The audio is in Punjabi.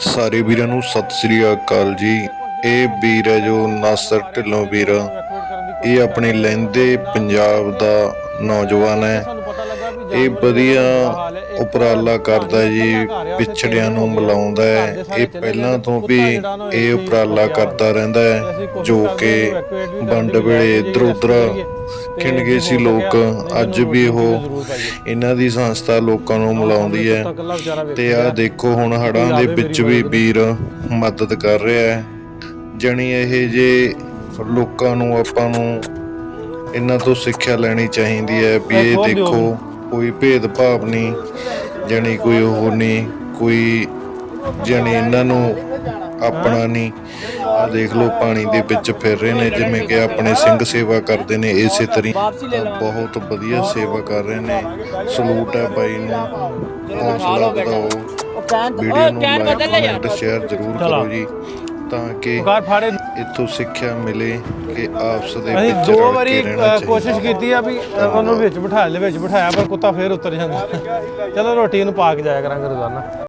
ਸਾਰੇ ਵੀਰਾਂ ਨੂੰ ਸਤਿ ਸ੍ਰੀ ਅਕਾਲ ਜੀ। ਇਹ ਵੀਰ ਹੈ ਜੋ ਨਾਸਰ ਢਿੱਲੋਂ ਵੀਰ। ਇਹ ਆਪਣੇ ਲਹਿੰਦੇ ਪੰਜਾਬ ਦਾ ਨੌਜਵਾਨ ਹੈ। ਇਹ ਵਧੀਆ ਉਪਰਾਲਾ ਕਰਦਾ ਜੀ, ਪਿਛੜਿਆਂ ਨੂੰ ਮਿਲਾਉਂਦਾ ਹੈ। ਇਹ ਪਹਿਲਾਂ ਤੋਂ ਵੀ ਇਹ ਉਪਰਾਲਾ ਕਰਦਾ ਰਹਿੰਦਾ ਹੈ, ਜੋ ਕਿ ਵੰਡ ਵੇਲੇ ਇਧਰ ਉਧਰ ਖਿੰਡ ਗਏ ਸੀ ਲੋਕ। ਅੱਜ ਵੀ ਉਹ ਇਹਨਾਂ ਦੀ ਸੰਸਥਾ ਲੋਕਾਂ ਨੂੰ ਮਿਲਾਉਂਦੀ ਹੈ। ਤੇ ਆ ਦੇਖੋ ਹੁਣ ਹੜਾਂ ਦੇ ਵਿੱਚ ਵੀ ਵੀਰ ਮਦਦ ਕਰ ਰਿਹਾ ਹੈ। ਜਣੀ ਇਹ ਜੇ ਲੋਕਾਂ ਨੂੰ, ਆਪਾਂ ਨੂੰ ਇਹਨਾਂ ਤੋਂ ਸਿੱਖਿਆ ਲੈਣੀ ਚਾਹੀਦੀ ਹੈ ਵੀ ਇਹ ਦੇਖੋ ਕੋਈ ਭੇਦਭਾਵ ਨਹੀਂ ਜਣੀ ਕੋਈ ਉਹ ਨਹੀਂ ਕੋਈ ਜਣੀ ਇਹਨਾਂ ਨੂੰ ਆਪਣਾ ਨਹੀਂ। ਆ ਦੇਖ ਲਓ ਪਾਣੀ ਦੇ ਵਿੱਚ ਫਿਰ ਰਹੇ ਨੇ ਜਿਵੇਂ ਕਿ ਆਪਣੇ ਸਿੰਘ ਸੇਵਾ ਕਰਦੇ ਨੇ ਇਸੇ ਤਰ੍ਹਾਂ ਬਹੁਤ ਵਧੀਆ ਸੇਵਾ ਕਰ ਰਹੇ ਨੇ। ਸਲੂਟ ਹੈ ਬਾਈ ਨੂੰ ਹੌਸਲਾ ਵਧਾਓ। ਵੀਡੀਓ ਨੂੰ ਲਾਈਕ ਕਮੈਂਟ ਸ਼ੇਅਰ ਜ਼ਰੂਰ ਕਰੋ ਜੀ। ਤਾਂ ਕਿ ਕਾਰ ਫਾੜੇ। ਸਿੱਖਿਆ ਮਿਲੇ ਕਿ ਆਪਸ ਦੇ ਅਸੀਂ ਵਿੱਚ ਦੋ ਰਲ ਵਾਰੀ ਕੇ ਅ, ਰਹਿਣਾ ਕੋਸ਼ਿਸ਼ ਚਾਹੀਦਾ ਕੀਤੀ ਆ ਵੀ ਅ, ਉਹਨੂੰ ਵਿੱਚ ਬਿਠਾਇਆ ਲੈ ਵਿੱਚ ਬਿਠਾਇਆ ਪਰ ਕੁੱਤਾ ਫੇਰ ਉਤਰ ਜਾਂਦਾ। ਚਲੋ ਰੋਟੀ ਇਹਨੂੰ ਪਾ ਕੇ ਜਾਇਆ ਕਰਾਂਗੇ ਰੋਜ਼ਾਨਾ।